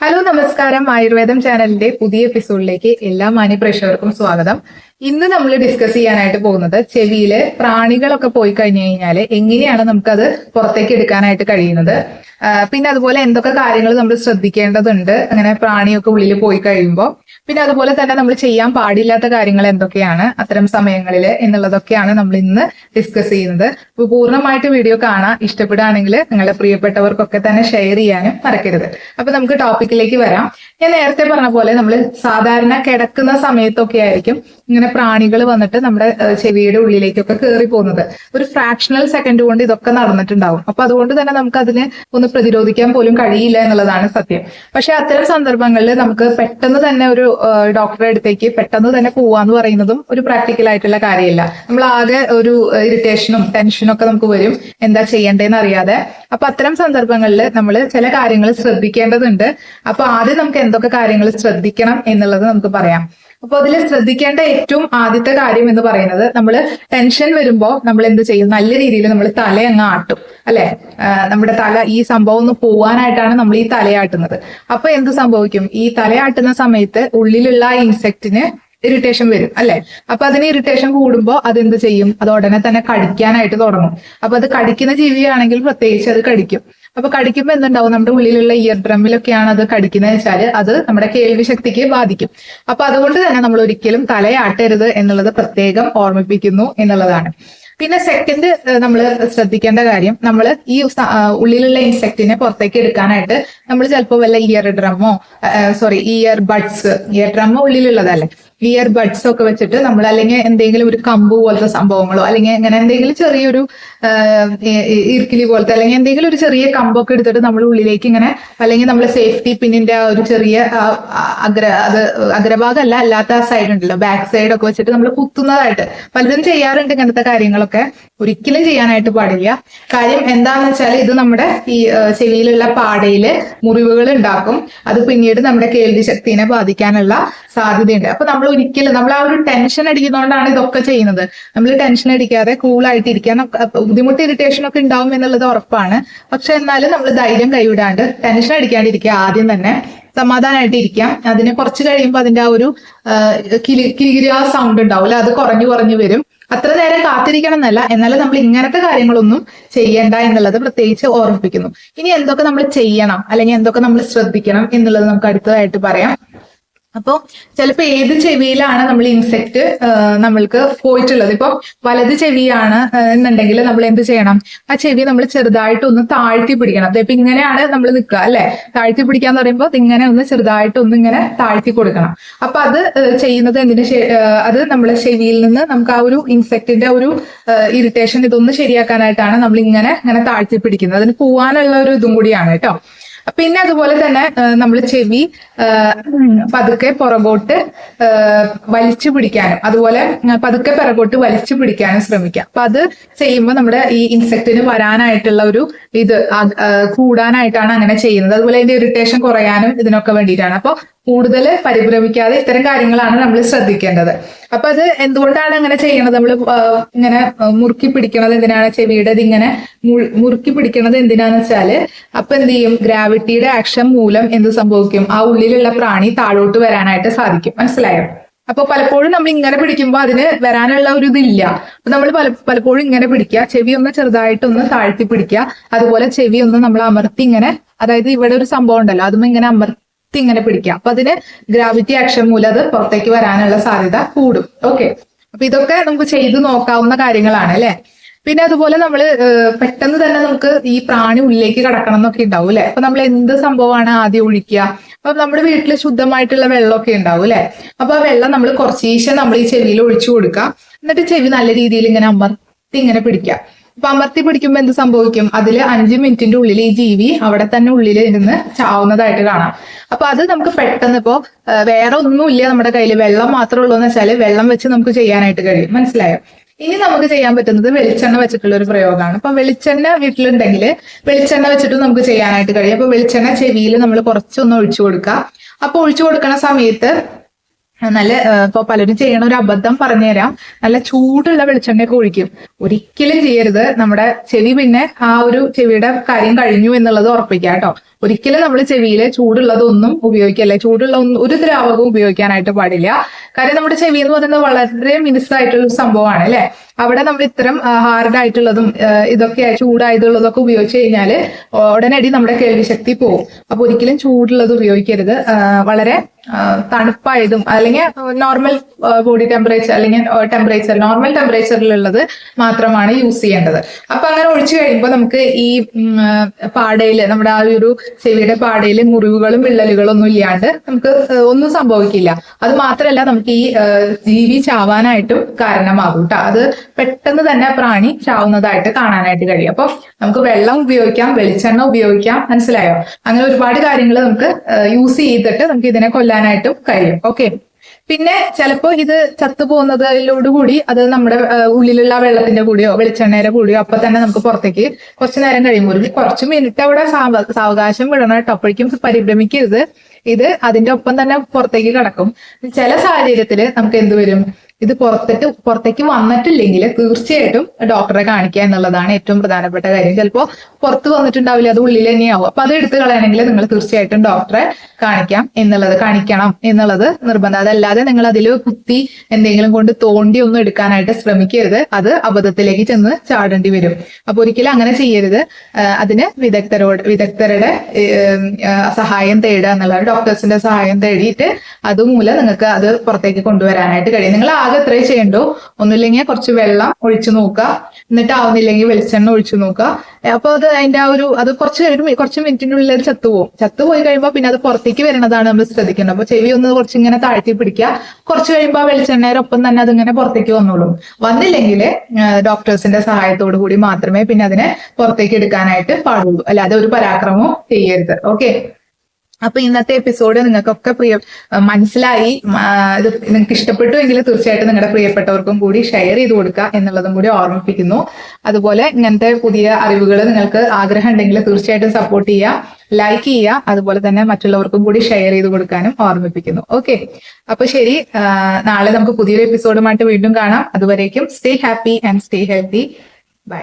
Hello നമസ്കാരം. ആയുർവേദം ചാനലിന്റെ പുതിയ എപ്പിസോഡിലേക്ക് എല്ലാ മാന്യ പ്രേക്ഷകർക്കും സ്വാഗതം. ഇന്ന് നമ്മൾ ഡിസ്കസ് ചെയ്യാനായിട്ട് പോകുന്നത് ചെവിയിലെ പ്രാണികളൊക്കെ പോയി കഴിഞ്ഞു കഴിഞ്ഞാൽ എങ്ങനെയാണ് നമുക്കത് പുറത്തേക്ക് എടുക്കാനായിട്ട് കഴിയുന്നത്? പിന്നെ അതുപോലെ എന്തൊക്കെ കാര്യങ്ങൾ നമ്മൾ ശ്രദ്ധിക്കേണ്ടതുണ്ട്? അങ്ങനെ പ്രാണിയൊക്കെ ഉള്ളിൽ പോയി കഴിയുമ്പോൾ പിന്നെ അതുപോലെ തന്നെ നമ്മൾ ചെയ്യാൻ പാടില്ലാത്ത കാര്യങ്ങൾ എന്തൊക്കെയാണ്? അത്തരം സമയങ്ങളിൽ എന്നുള്ളതൊക്കെയാണ് നമ്മൾ ഇന്ന് ഡിസ്കസ് ചെയ്യുന്നത്. അപ്പോൾ പൂർണമായിട്ട് വീഡിയോ കാണാൻ ഇഷ്ടപ്പെടുകയാണെങ്കിൽ നിങ്ങളുടെ പ്രിയപ്പെട്ടവർക്കൊക്കെ തന്നെ ഷെയർ ചെയ്യാനും മറക്കരുത്. അപ്പൊ നമുക്ക് ടോപ്പിക്കിലേക്ക് വരാം. ഞാൻ നേരത്തെ പറഞ്ഞ പോലെ നമ്മൾ സാധാരണ കിടക്കുന്ന സമയത്തൊക്കെ ആയിരിക്കും ഇങ്ങനെ പ്രാണികൾ വന്നിട്ട് നമ്മുടെ ചെവിയുടെ ഉള്ളിലേക്കൊക്കെ കയറി പോകുന്നത്. ഒരു ഫ്രാക്ഷണൽ സെക്കൻഡ് കൊണ്ട് ഇതൊക്കെ നടന്നിട്ടുണ്ടാവും. അപ്പൊ അതുകൊണ്ട് തന്നെ നമുക്ക് അതിനെ ഒന്ന് പ്രതിരോധിക്കാൻ പോലും കഴിയില്ല എന്നുള്ളതാണ് സത്യം. പക്ഷെ അത്തരം സന്ദർഭങ്ങളിൽ നമുക്ക് പെട്ടെന്ന് തന്നെ ഒരു ഡോക്ടറെ അടുത്തേക്ക് പെട്ടെന്ന് തന്നെ പോവാന്ന് പറയുന്നതും ഒരു പ്രാക്ടിക്കൽ ആയിട്ടുള്ള കാര്യമല്ല. നമ്മൾ ആകെ ഒരു ഇറിറ്റേഷനും ടെൻഷനും ഒക്കെ നമുക്ക് വരും. എന്താ ചെയ്യേണ്ടതെന്ന് അറിയാതെ. അപ്പൊ അത്തരം സന്ദർഭങ്ങളിൽ നമ്മൾ ചില കാര്യങ്ങൾ ശ്രദ്ധിക്കേണ്ടതുണ്ട്. അപ്പൊ ആദ്യം നമുക്ക് എന്തൊക്കെ കാര്യങ്ങൾ ശ്രദ്ധിക്കണം എന്നുള്ളത് നമുക്ക് പറയാം. അപ്പൊ അതിൽ ശ്രദ്ധിക്കേണ്ട ഏറ്റവും ആദ്യത്തെ കാര്യം എന്ന് പറയുന്നത് നമ്മൾ ടെൻഷൻ വരുമ്പോൾ നമ്മൾ എന്ത് ചെയ്യും? നല്ല രീതിയിൽ നമ്മൾ തലയങ്ങ് ആട്ടും അല്ലെ? നമ്മുടെ തല ഈ സംഭവം ഒന്ന് പോവാനായിട്ടാണ് നമ്മൾ ഈ തലയാട്ടുന്നത് അപ്പൊ എന്ത് സംഭവിക്കും? ഈ തലയാട്ടുന്ന സമയത്ത് ഉള്ളിലുള്ള ഇൻസെക്റ്റിന് ഇറിറ്റേഷൻ വരും അല്ലെ? അപ്പൊ അതിന് ഇറിറ്റേഷൻ കൂടുമ്പോൾ അതെന്ത് ചെയ്യും? അത് ഉടനെ തന്നെ കടിക്കാനായിട്ട് തുടങ്ങും. അപ്പൊ അത് കടിക്കുന്ന ജീവിയാണെങ്കിൽ പ്രത്യേകിച്ച് അത് കടിക്കും. അപ്പൊ കടിക്കുമ്പോൾ എന്തുണ്ടാവും? നമ്മുടെ ഉള്ളിലുള്ള ഇയർ ഡ്രമ്മിലൊക്കെയാണ് അത് കടിക്കുന്നത് വെച്ചാൽ അത് നമ്മുടെ കേൾവി ശക്തിക്ക് ബാധിക്കും. അപ്പൊ അതുകൊണ്ട് തന്നെ നമ്മൾ ഒരിക്കലും തലയാട്ടരുത് എന്നുള്ളത് പ്രത്യേകം ഓർമ്മിപ്പിക്കുന്നു എന്നുള്ളതാണ്. പിന്നെ സെക്കൻഡ് നമ്മൾ ശ്രദ്ധിക്കേണ്ട കാര്യം നമ്മൾ ഈ ഉള്ളിലുള്ള ഇൻസെക്റ്റിനെ പുറത്തേക്ക് എടുക്കാനായിട്ട് നമ്മൾ ചിലപ്പോൾ വല്ല ഇയർ ഡ്രമ്മോ സോറി ഇയർ ബഡ്സ് ഇയർ ഡ്രമ്മോ ഉള്ളിലുള്ളതല്ലേ? ഇയർ ബഡ്സ് ഒക്കെ വെച്ചിട്ട് നമ്മൾ അല്ലെങ്കിൽ എന്തെങ്കിലും ഒരു കമ്പ് പോലത്തെ സംഭവങ്ങളോ അല്ലെങ്കിൽ അങ്ങനെ എന്തെങ്കിലും ചെറിയൊരു ഇർക്കിലി പോലത്തെ അല്ലെങ്കിൽ എന്തെങ്കിലും ഒരു ചെറിയ കമ്പൊക്കെ എടുത്തിട്ട് നമ്മൾ ഉള്ളിലേക്ക് ഇങ്ങനെ അല്ലെങ്കിൽ നമ്മൾ സേഫ്റ്റി പിന്നിന്റെ ആ ഒരു ചെറിയ അഗ്ര അത് അഗ്രഭാഗമല്ല അല്ലാത്ത ആ സൈഡ് ഉണ്ടല്ലോ ബാക്ക് സൈഡ് ഒക്കെ വെച്ചിട്ട് നമ്മൾ കുത്തുന്നതായിട്ട്. പലതും ചെയ്യാറുണ്ട് ഇങ്ങനത്തെ കാര്യങ്ങളൊക്കെ. ഒരിക്കലും ചെയ്യാനായിട്ട് പാടില്ല. കാര്യം എന്താന്ന് വെച്ചാൽ ഇത് നമ്മുടെ ഈ ചെവിയിലുള്ള പാടയിൽ മുറിവുകൾ ഉണ്ടാക്കും. അത് പിന്നീട് നമ്മുടെ കേൾവി ശക്തിനെ ബാധിക്കാനുള്ള സാധ്യതയുണ്ട്. അപ്പൊ നമ്മൾ ഒരിക്കലും നമ്മൾ ആ ഒരു ടെൻഷൻ അടിക്കുന്നതുകൊണ്ടാണ് ഇതൊക്കെ ചെയ്യുന്നത്. നമ്മൾ ടെൻഷൻ അടിക്കാതെ കൂളായിട്ട് ഇരിക്കാൻ നമുക്ക് അപ്പൊ ബുദ്ധിമുട്ട് ഇറിറ്റേഷൻ ഒക്കെ ഉണ്ടാവും എന്നുള്ളത് ഉറപ്പാണ്. പക്ഷെ എന്നാലും നമ്മൾ ധൈര്യം കൈവിടാണ്ട് ടെൻഷൻ അടിക്കാണ്ടിരിക്കുക. ആദ്യം തന്നെ സമാധാനമായിട്ട് ഇരിക്കാം അതിനെ കുറച്ച് കഴിയുമ്പോൾ അതിന്റെ ആ ഒരു കിലി ആ സൗണ്ട് ഉണ്ടാവില്ല അത് കുറഞ്ഞു കുറഞ്ഞു വരും. അത്ര നേരം കാത്തിരിക്കണം എന്നല്ല. എന്നാലും നമ്മൾ ഇങ്ങനത്തെ കാര്യങ്ങളൊന്നും ചെയ്യേണ്ട എന്നുള്ളത് പ്രത്യേകിച്ച് ഓർമ്മിപ്പിക്കുന്നു. ഇനി എന്തൊക്കെ നമ്മൾ ചെയ്യണം? അല്ലെങ്കിൽ എന്തൊക്കെ നമ്മൾ ശ്രദ്ധിക്കണം എന്നുള്ളത് നമുക്ക് അടുത്തതായിട്ട് പറയാം. അപ്പോൾ ചിലപ്പോൾ ഏത് ചെവിയിലാണ് നമ്മൾ ഇൻസെക്ട് നമ്മൾക്ക് പോയിട്ടുള്ളത്. ഇപ്പൊ വലത് ചെവിയാണ് എന്നുണ്ടെങ്കിൽ നമ്മൾ എന്ത് ചെയ്യണം? ആ ചെവി നമ്മൾ ചെറുതായിട്ട് ഒന്ന് താഴ്ത്തി പിടിക്കണം. അതിപ്പോ ഇങ്ങനെയാണ് നമ്മൾ നിൽക്കുക അല്ലെ? താഴ്ത്തി പിടിക്കാന്ന് പറയുമ്പോൾ ഇങ്ങനെ ഒന്ന് ചെറുതായിട്ട് ഒന്ന് ഇങ്ങനെ താഴ്ത്തി കൊടുക്കണം. അപ്പൊ അത് ചെയ്യുന്നത് എന്തിനു അത് നമ്മളെ ചെവിയിൽ നിന്ന് നമുക്ക് ആ ഒരു ഇൻസെക്ടിന്റെ ഒരു ഇറിറ്റേഷൻ ഇതൊന്ന് ശരിയാക്കാനായിട്ടാണ് നമ്മൾ ഇങ്ങനെ ഇങ്ങനെ താഴ്ത്തി പിടിക്കുന്നത്. അതിന് പോവാനുള്ള ഒരു ഇതും കൂടിയാണ് കേട്ടോ. പിന്നെ അതുപോലെ തന്നെ നമ്മൾ ചെവി പതുക്കെ പുറകോട്ട് വലിച്ചു പിടിക്കാനും അതുപോലെ പതുക്കെ പിറകോട്ട് വലിച്ചു പിടിക്കാനും ശ്രമിക്കാം. അപ്പൊ അത് ചെയ്യുമ്പോൾ നമ്മുടെ ഈ ഇൻസെക്റ്റിന് വരാനായിട്ടുള്ള ഒരു ഇത് കൂടാനായിട്ടാണ് അങ്ങനെ ചെയ്യുന്നത്. അതുപോലെ അതിന്റെ ഇറിറ്റേഷൻ കുറയാനും ഇതിനൊക്കെ വേണ്ടിയിട്ടാണ്. അപ്പോൾ കൂടുതൽ പരിഭ്രമിക്കാതെ ഇത്തരം കാര്യങ്ങളാണ് നമ്മൾ ശ്രദ്ധിക്കേണ്ടത്. അപ്പൊ അത് എന്തുകൊണ്ടാണ് അങ്ങനെ ചെയ്യണത്? നമ്മൾ ഇങ്ങനെ മുറുക്കി പിടിക്കണത് എന്തിനാണ്? ചെവിയുടെ ഇതിങ്ങനെ മുറുക്കി പിടിക്കണത് എന്തിനാന്ന് വെച്ചാൽ അപ്പൊ എന്ത് ചെയ്യും? ഗ്രാവിറ്റിയുടെ ആക്ഷൻ മൂലം എന്ത് സംഭവിക്കും? ആ ഉള്ളിലുള്ള പ്രാണി താഴോട്ട് വരാനായിട്ട് സാധിക്കും. മനസ്സിലായോ? അപ്പൊ പലപ്പോഴും നമ്മൾ ഇങ്ങനെ പിടിക്കുമ്പോൾ അതിന് വരാനുള്ള ഒരു ഇതില്ല. അപ്പൊ നമ്മൾ പല പലപ്പോഴും ഇങ്ങനെ പിടിക്കുക. ചെവി ഒന്ന് ചെറുതായിട്ടൊന്ന് താഴ്ത്തി പിടിക്കുക. അതുപോലെ ചെവി ഒന്ന് നമ്മൾ അമർത്തി ഇങ്ങനെ അതായത് ഇവിടെ ഒരു സംഭവം ഉണ്ടല്ലോ അതും ഇങ്ങനെ അമർത്തി ഇങ്ങനെ പിടിക്കാം. അപ്പൊ അതിന് ഗ്രാവിറ്റി ആക്ഷൻ മൂലം അത് പുറത്തേക്ക് വരാനുള്ള സാധ്യത കൂടും. ഓക്കെ അപ്പൊ ഇതൊക്കെ നമുക്ക് ചെയ്തു നോക്കാവുന്ന കാര്യങ്ങളാണ് അല്ലെ? പിന്നെ അതുപോലെ നമ്മൾ പെട്ടെന്ന് തന്നെ നമുക്ക് ഈ പ്രാണി ഉള്ളിലേക്ക് കടക്കണം എന്നൊക്കെ ഉണ്ടാവും അല്ലെ? അപ്പൊ നമ്മൾ എന്ത് സംഭവമാണ് ആദ്യം ഒഴിക്കുക? അപ്പൊ നമ്മുടെ വീട്ടിൽ ശുദ്ധമായിട്ടുള്ള വെള്ളമൊക്കെ ഉണ്ടാവും അല്ലെ? അപ്പൊ ആ വെള്ളം നമ്മൾ കുറച്ചീശം നമ്മൾ ഈ ചെവിയിൽ ഒഴിച്ചു കൊടുക്കുക. എന്നിട്ട് ചെവി നല്ല രീതിയിൽ ഇങ്ങനെ അമർത്തി ഇങ്ങനെ പിടിക്കുക. അപ്പൊ അമർത്തി പിടിക്കുമ്പോ എന്ത് സംഭവിക്കും? അതിൽ അഞ്ച് മിനിറ്റിന്റെ ഉള്ളിൽ ഈ ജീവി അവിടെ തന്നെ ഉള്ളിൽ ഇരുന്ന് ചാവുന്നതായിട്ട് കാണാം. അപ്പൊ അത് നമുക്ക് പെട്ടെന്ന് ഇപ്പോ വേറെ ഒന്നുമില്ല നമ്മുടെ കയ്യിൽ വെള്ളം മാത്രമേ ഉള്ളൂ എന്ന് വെച്ചാൽ വെള്ളം വെച്ച് നമുക്ക് ചെയ്യാനായിട്ട് കഴിയും. മനസ്സിലായോ? ഇനി നമുക്ക് ചെയ്യാൻ പറ്റുന്നത് വെളിച്ചെണ്ണ വെച്ചിട്ടുള്ള ഒരു പ്രയോഗമാണ്. അപ്പൊ വെളിച്ചെണ്ണ വീട്ടിലുണ്ടെങ്കിൽ വെളിച്ചെണ്ണ വെച്ചിട്ട് നമുക്ക് ചെയ്യാനായിട്ട് കഴിയും. അപ്പൊ വെളിച്ചെണ്ണ ചെവിയിൽ നമ്മൾ കുറച്ചൊന്ന് ഒഴിച്ചു കൊടുക്കുക. അപ്പൊ ഒഴിച്ചു കൊടുക്കുന്ന സമയത്ത് നല്ല ഇപ്പൊ പലരും ചെയ്യണ ഒരു അബദ്ധം പറഞ്ഞുതരാം. നല്ല ചൂടുള്ള വെളിച്ചെണ്ണയൊക്കെ ഒഴിക്കും. ഒരിക്കലും ചെയ്യരുത്. നമ്മുടെ ചെവി പിന്നെ ആ ഒരു ചെവിയുടെ കാര്യം കഴിഞ്ഞു എന്നുള്ളത് ഉറപ്പിക്കുക കേട്ടോ. ഒരിക്കലും നമ്മൾ ചെവിയിൽ ചൂടുള്ളതൊന്നും ഉപയോഗിക്കല്ലേ? ചൂടുള്ള ഒരു ദ്രാവകവും ഉപയോഗിക്കാനായിട്ട് പാടില്ല. കാര്യം നമ്മുടെ ചെവി എന്ന് പറയുന്നത് വളരെ മിനുസായിട്ടുള്ള സംഭവമാണ് അല്ലെ? അവിടെ നമ്മൾ ഇത്തരം ഹാർഡ് ആയിട്ടുള്ളതും ഏഹ്, ഇതൊക്കെ ചൂടായതുള്ളതൊക്കെ ഉപയോഗിച്ച് കഴിഞ്ഞാൽ ഉടനടി നമ്മുടെ കേൾവിശക്തി പോകും അപ്പൊ ഒരിക്കലും ചൂടുള്ളത് ഉപയോഗിക്കരുത്. വളരെ തണുപ്പായതും അല്ലെങ്കിൽ നോർമൽ ബോഡി ടെമ്പറേച്ചർ അല്ലെങ്കിൽ ടെമ്പറേച്ചർ നോർമൽ ടെമ്പറേച്ചറിലുള്ളത് മാത്രമാണ് യൂസ് ചെയ്യേണ്ടത്. അപ്പൊ അങ്ങനെ ഒഴിച്ചു കഴിയുമ്പോൾ നമുക്ക് ഈ പാടയിൽ നമ്മുടെ ആ ഒരു ചെവിയുടെ പാടയിൽ മുറിവുകളും വിള്ളലുകളും ഒന്നും ഇല്ലാണ്ട് നമുക്ക് ഒന്നും സംഭവിക്കില്ല. അത് മാത്രമല്ല നമുക്ക് ഈ ജീവി ചാവാനായിട്ടും കാരണമാകും കേട്ടോ അത് പെട്ടെന്ന് തന്നെ പ്രാണി ചാവുന്നതായിട്ട് കാണാനായിട്ട് കഴിയും. അപ്പൊ നമുക്ക് വെള്ളം ഉപയോഗിക്കാം വെളിച്ചെണ്ണ ഉപയോഗിക്കാം. മനസ്സിലായോ? അങ്ങനെ ഒരുപാട് കാര്യങ്ങൾ നമുക്ക് യൂസ് ചെയ്തിട്ട് നമുക്ക് ഇതിനെ കൊല്ലാനായിട്ടും കഴിയും. ഓക്കെ പിന്നെ ചിലപ്പോ ഇത് ചത്തുപോകുന്നതിലോടുകൂടി അത് നമ്മുടെ ഉള്ളിലുള്ള വെള്ളത്തിന്റെ കൂടിയോ വെളിച്ചെണ്ണയുടെ കൂടിയോ അപ്പൊ തന്നെ നമുക്ക് പുറത്തേക്ക് കുറച്ചു നേരം കഴിയുമ്പോൾ കുറച്ച് മിനിറ്റ് അവിടെ സാവ- സാവകാശം വിടണം കേട്ടോ. അപ്പോഴേക്കും പരിഭ്രമിക്കരുത്. ഇത് അതിന്റെ ഒപ്പം തന്നെ പുറത്തേക്ക് കിടക്കും. ചില സാഹചര്യത്തിൽ നമുക്ക് എന്ത് വരും? ഇത് പുറത്തേക്ക് പുറത്തേക്ക് വന്നിട്ടില്ലെങ്കിൽ തീർച്ചയായിട്ടും ഡോക്ടറെ കാണിക്കുക എന്നുള്ളതാണ് ഏറ്റവും പ്രധാനപ്പെട്ട കാര്യം. ചിലപ്പോൾ പുറത്ത് വന്നിട്ടുണ്ടാവില്ല അത് ഉള്ളിൽ തന്നെയാവും. അപ്പൊ അത് എടുത്തു കളയണമെങ്കിൽ നിങ്ങൾ തീർച്ചയായിട്ടും ഡോക്ടറെ കാണിക്കാം എന്നുള്ളത് കാണിക്കണം എന്നുള്ളത് നിർബന്ധം. അതല്ലാതെ നിങ്ങൾ അതിൽ കുത്തി എന്തെങ്കിലും കൊണ്ട് തോണ്ടി ഒന്നും എടുക്കാനായിട്ട് ശ്രമിക്കരുത്. അത് അബദ്ധത്തിലേക്ക് ചെന്ന് ചാടേണ്ടി വരും. അപ്പൊ ഒരിക്കലും അങ്ങനെ ചെയ്യരുത്. അതിന് വിദഗ്ധരോട് വിദഗ്ധരുടെ സഹായം തേടുക എന്നുള്ളത് ഡോക്ടേഴ്സിന്റെ സഹായം തേടിയിട്ട് അതുമൂലം നിങ്ങൾക്ക് അത് പുറത്തേക്ക് കൊണ്ടുവരാനായിട്ട് കഴിയും. നിങ്ങൾ ആകെ എത്രയും ചെയ്യണ്ടോ? ഒന്നുമില്ലെങ്കിൽ കുറച്ച് വെള്ളം ഒഴിച്ചു നോക്കുക. എന്നിട്ട് ആവുന്നില്ലെങ്കിൽ വെളിച്ചെണ്ണ ഒഴിച്ചു നോക്കുക. അപ്പൊ അത് അതിന്റെ ആ ഒരു അത് കുറച്ച് കുറച്ച് മിനിറ്റിനുള്ളിൽ അത് ചത്തുപോകും ചത്തുപോയി കഴിയുമ്പോൾ പിന്നെ അത് പുറത്തേക്ക് വരുന്നതാണ് നമ്മൾ ശ്രദ്ധിക്കേണ്ടത്. അപ്പൊ ചെവി ഒന്ന് കുറച്ച് ഇങ്ങനെ താഴ്ത്തി പിടിക്കുക. കുറച്ച് കഴിയുമ്പോൾ ആ വെളിച്ചെണ്ണയുടെ ഒപ്പം തന്നെ അതിങ്ങനെ പുറത്തേക്ക് വന്നോളും. വന്നില്ലെങ്കിൽ ഡോക്ടേഴ്സിന്റെ സഹായത്തോടു കൂടി മാത്രമേ പിന്നെ അതിനെ പുറത്തേക്ക് എടുക്കാനായിട്ട് പാടുള്ളൂ. അല്ലാതെ ഒരു പരാക്രമവും ചെയ്യരുത്. ഓക്കെ? അപ്പൊ ഇന്നത്തെ എപ്പിസോഡ് നിങ്ങൾക്കൊക്കെ പ്രിയ മനസ്സിലായി. ഇത് നിങ്ങൾക്ക് ഇഷ്ടപ്പെട്ടു എങ്കിൽ തീർച്ചയായിട്ടും നിങ്ങളുടെ പ്രിയപ്പെട്ടവർക്കും കൂടി ഷെയർ ചെയ്ത് കൊടുക്കുക എന്നുള്ളതും കൂടി ഓർമ്മിപ്പിക്കുന്നു. അതുപോലെ ഇങ്ങനത്തെ പുതിയ അറിവുകൾ നിങ്ങൾക്ക് ആഗ്രഹം ഉണ്ടെങ്കിൽ തീർച്ചയായിട്ടും സപ്പോർട്ട് ചെയ്യുക ലൈക്ക് ചെയ്യുക അതുപോലെ തന്നെ മറ്റുള്ളവർക്കും കൂടി ഷെയർ ചെയ്ത് കൊടുക്കാനും ഓർമ്മിപ്പിക്കുന്നു. ഓക്കെ അപ്പൊ ശരി നാളെ നമുക്ക് പുതിയൊരു എപ്പിസോഡുമായിട്ട് വീണ്ടും കാണാം. അതുവരേക്കും stay happy and stay healthy bye